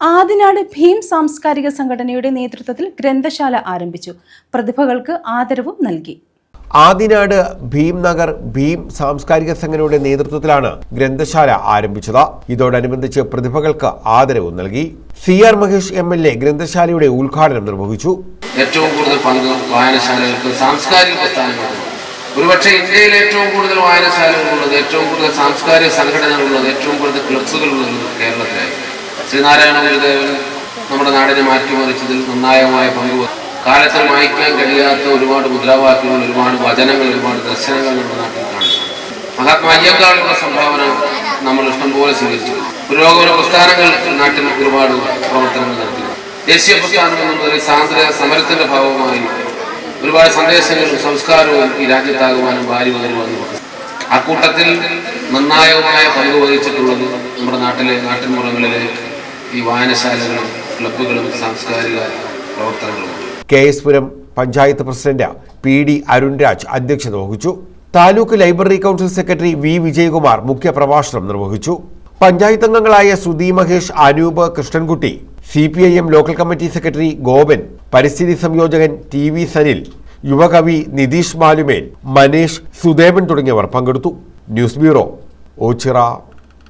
ആദിനാട് ഭീം സാംസ്കാരിക സംഘടനയുടെ നേതൃത്വത്തിൽ ഗ്രന്ഥശാല ആരംഭിച്ചു. പ്രതിഭകൾക്ക് ആദരവും നൽകി. ആദിനാട് ഭീം നഗർ ഭീം സാംസ്കാരിക സംഘടനയുടെ നേതൃത്വത്തിലാണ് ഗ്രന്ഥശാല ആരംഭിച്ചത്. ഇതോടനുബന്ധിച്ച് പ്രതിഭകൾക്ക് ആദരവും നൽകി. C R Mahesh M L A ഗ്രന്ഥശാലയുടെ ഉദ്ഘാടനം നിർവഹിച്ചു. ഏറ്റവും കൂടുതൽ പങ്ക് വായനശാലകൾക്ക് സാംസ്കാരിക പ്രസ്ഥാനങ്ങളുണ്ട് ഒരുപക്ഷെ ഇന്ത്യയിൽ ഏറ്റവും കൂടുതൽ വായനശാലകളുള്ളത് ഏറ്റവും കൂടുതൽ സാംസ്കാരിക സംഘടനകളുള്ളത് ഏറ്റവും കൂടുതൽ ക്ലബ്സുകളുള്ളത് കേരളത്തിലായി ശ്രീനാരായണ ഗുരുദേവൻ നമ്മുടെ നാടിനെ മാറ്റിമറിച്ചതിൽ നിർണായകമായ പങ്ക്. കാലത്തിൽ വായിക്കാൻ കഴിയാത്ത ഒരുപാട് മുദ്രാവാക്യങ്ങൾ ഒരുപാട് വചനങ്ങൾ ഒരുപാട് ദർശനങ്ങൾ നമ്മുടെ നാട്ടിൽ അയ്യങ്കാളുടെ സംഭാവന നമ്മൾ ഇഷ്ടംപോലെ സ്വീകരിച്ചു പുരോഗമന പ്രസ്ഥാനങ്ങൾ നാട്ടിൽ ഒരുപാട് പ്രവർത്തനങ്ങൾ നടത്തി ദേശീയ പ്രസ്ഥാനം എന്നുള്ളത് സ്വാതന്ത്ര്യ സമരത്തിന്റെ ഭാഗമായി ഒരുപാട് സന്ദേശങ്ങളും സംസ്കാരവും ഈ രാജ്യത്താകുവാനും ഭാര്യ വരുവാനും അക്കൂട്ടത്തിൽ നിർണായകമായ പങ്ക് വഹിച്ചിട്ടുള്ളത് നമ്മുടെ നാട്ടിലെ നാട്ടിൻപുറങ്ങളിലെ ഈ വായനശാലകളും ക്ലബുകളും സാംസ്കാരിക പ്രവർത്തനങ്ങളും. K S Puram panchayat president P D Arunraj അധ്യക്ഷത വഹിച്ചു. Taluk library council secretary V Vijayakumar മുഖ്യ പ്രഭാഷണം നിർവഹിച്ചു. പഞ്ചായത്ത് അംഗങ്ങളായ Sudhi Mahesh Anoop Krishnankutty C P I M local committee secretary Gopan പരിസ്ഥിതി സംയോജകൻ ടി വി സനിൽ യുവകവി നിതീഷ് മാലുമേൽ മനേഷ് സുദേവൻ തുടങ്ങിയവർ പങ്കെടുത്തു. News bureau Ochira.